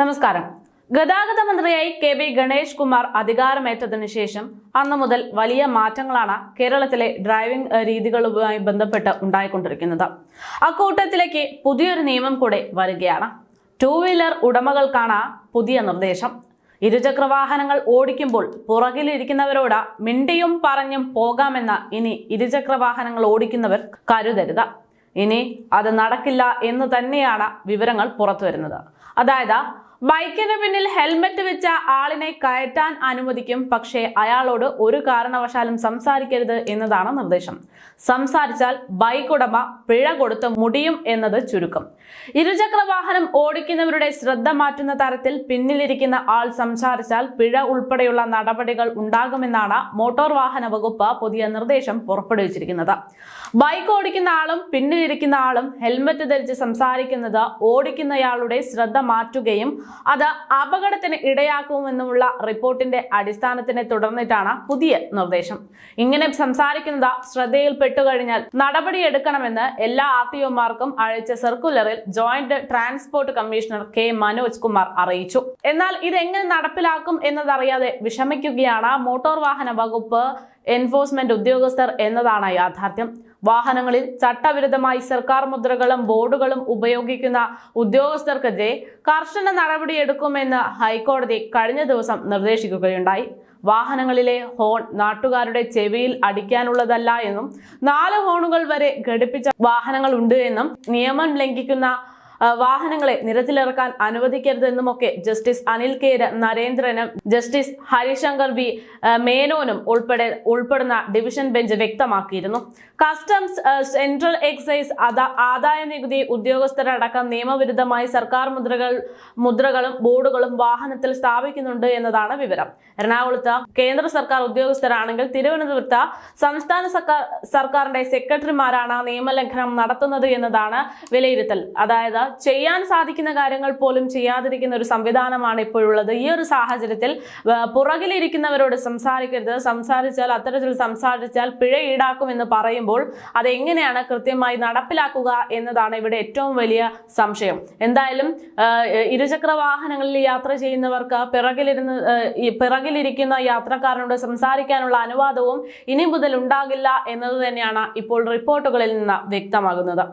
നമസ്കാരം. ഗതാഗത മന്ത്രിയായി കെ ബി ഗണേഷ് കുമാർ അധികാരമേറ്റതിനു ശേഷം അന്നു മുതൽ വലിയ മാറ്റങ്ങളാണ് കേരളത്തിലെ ഡ്രൈവിംഗ് രീതികളുമായി ബന്ധപ്പെട്ട് ഉണ്ടായിക്കൊണ്ടിരിക്കുന്നത്. അക്കൂട്ടത്തിലേക്ക് പുതിയൊരു നിയമം കൂടെ വരികയാണ്. ടൂ വീലർ ഉടമകൾക്കാണ് പുതിയ നിർദ്ദേശം. ഇരുചക്ര വാഹനങ്ങൾ ഓടിക്കുമ്പോൾ പുറകിലിരിക്കുന്നവരോട് മിണ്ടിയും പറഞ്ഞും പോകാമെന്ന ഇനി ഇരുചക്ര വാഹനങ്ങൾ ഓടിക്കുന്നവർ കരുതരുത്. ഇനി അത് നടക്കില്ല എന്ന് തന്നെയാണ് വിവരങ്ങൾ പുറത്തുവരുന്നത്. അതായത് ബൈക്കിന് പിന്നിൽ ഹെൽമറ്റ് വെച്ച ആളിനെ കയറ്റാൻ അനുവദിക്കും. പക്ഷേ അയാളോട് ഒരു കാരണവശാലും സംസാരിക്കരുത് എന്നതാണ് നിർദ്ദേശം. സംസാരിച്ചാൽ ബൈക്ക് ഉടമ പിഴ കൊടുത്ത് മുടിയും എന്നത് ചുരുക്കം. ഇരുചക്ര വാഹനം ഓടിക്കുന്നവരുടെ ശ്രദ്ധ മാറ്റുന്ന തരത്തിൽ പിന്നിലിരിക്കുന്ന ആൾ സംസാരിച്ചാൽ പിഴ ഉൾപ്പെടെയുള്ള നടപടികൾ ഉണ്ടാകുമെന്നാണ് മോട്ടോർ വാഹന വകുപ്പ് പുതിയ നിർദ്ദേശം പുറപ്പെടുവിച്ചിരിക്കുന്നത്. ബൈക്ക് ഓടിക്കുന്ന ആളും പിന്നിലിരിക്കുന്ന ആളും ഹെൽമറ്റ് ധരിച്ച് സംസാരിക്കുന്നത് ഓടിക്കുന്നയാളുടെ ശ്രദ്ധ മാറ്റുകയും അത് അപകടത്തിന് ഇടയാക്കുമെന്നുമുള്ള റിപ്പോർട്ടിന്റെ അടിസ്ഥാനത്തിനെ തുടർന്നിട്ടാണ് പുതിയ നിർദ്ദേശം. ഇങ്ങനെ സംസാരിക്കുന്നത് ശ്രദ്ധയിൽപ്പെട്ടു കഴിഞ്ഞാൽ നടപടിയെടുക്കണമെന്ന് എല്ലാ ആർ ടി ഒമാർക്കും അയച്ച സർക്കുലറിൽ joint transport commissioner K Manoj Kumar അറിയിച്ചു. എന്നാൽ ഇതെങ്ങനെ നടപ്പിലാക്കും എന്നതറിയാതെ വിഷമിക്കുകയാണ്. മോട്ടോർ വാഹന വകുപ്പ് എൻഫോഴ്സ്മെന്റ് ഉദ്യോഗസ്ഥർ എന്നതാണ് യാഥാർത്ഥ്യം. വാഹനങ്ങളിൽ ചട്ടവിരുദ്ധമായി സർക്കാർ മുദ്രകളും ബോർഡുകളും ഉപയോഗിക്കുന്ന ഉദ്യോഗസ്ഥർക്കെതിരെ കർശന നടപടിയെടുക്കുമെന്ന് ഹൈക്കോടതി കഴിഞ്ഞ ദിവസം നിർദ്ദേശിക്കുകയുണ്ടായി. വാഹനങ്ങളിലെ ഹോൺ നാട്ടുകാരുടെ ചെവിയിൽ അടിക്കാനുള്ളതല്ല എന്നും നാല് ഹോണുകൾ വരെ ഘടിപ്പിച്ച വാഹനങ്ങൾ ഉണ്ട് എന്നും നിയമം ലംഘിക്കുന്ന വാഹനങ്ങളെ നിരത്തിലിറക്കാൻ അനുവദിക്കരുതെന്നുമൊക്കെ ജസ്റ്റിസ് അനിൽ കെ നരേന്ദ്രനും ജസ്റ്റിസ് ഹരിശങ്കർ വി മേനോനും ഉൾപ്പെടെ ഉൾപ്പെടുന്ന ഡിവിഷൻ ബെഞ്ച് വ്യക്തമാക്കിയിരുന്നു. കസ്റ്റംസ് സെൻട്രൽ എക്സൈസ് ആദായ നികുതി ഉദ്യോഗസ്ഥരടക്കം നിയമവിരുദ്ധമായി സർക്കാർ മുദ്രകൾ മുദ്രകളും ബോർഡുകളും വാഹനത്തിൽ സ്ഥാപിക്കുന്നുണ്ട് എന്നതാണ് വിവരം. എറണാകുളത്ത് കേന്ദ്ര സർക്കാർ ഉദ്യോഗസ്ഥരാണെങ്കിൽ തിരുവനന്തപുരത്ത് സംസ്ഥാന സർക്കാർ സർക്കാരിന്റെ സെക്രട്ടറിമാരാണ് നിയമലംഘനം നടത്തുന്നത് എന്നതാണ് വിലയിരുത്തൽ. അതായത് ചെയ്യാൻ സാധിക്കുന്ന കാര്യങ്ങൾ പോലും ചെയ്യാതിരിക്കുന്ന ഒരു സംവിധാനമാണ് ഇപ്പോഴുള്ളത്. ഈ ഒരു സാഹചര്യത്തിൽ പുറകിലിരിക്കുന്നവരോട് സംസാരിക്കരുത്. സംസാരിച്ചാൽ അത്തരത്തിൽ സംസാരിച്ചാൽ പിഴ ഈടാക്കും എന്ന് പറയുമ്പോൾ അതെങ്ങനെയാണ് കൃത്യമായി നടപ്പിലാക്കുക എന്നതാണ് ഇവിടെ ഏറ്റവും വലിയ സംശയം. എന്തായാലും ഇരുചക്ര വാഹനങ്ങളിൽ യാത്ര ചെയ്യുന്നവർക്ക് പിറകിലിരുന്ന് പിറകിലിരിക്കുന്ന യാത്രക്കാരനോട് സംസാരിക്കാനുള്ള അനുവാദവും ഇനി മുതൽ ഉണ്ടാകില്ല എന്നത് തന്നെയാണ് ഇപ്പോൾ റിപ്പോർട്ടുകളിൽ നിന്ന് വ്യക്തമാകുന്നത്.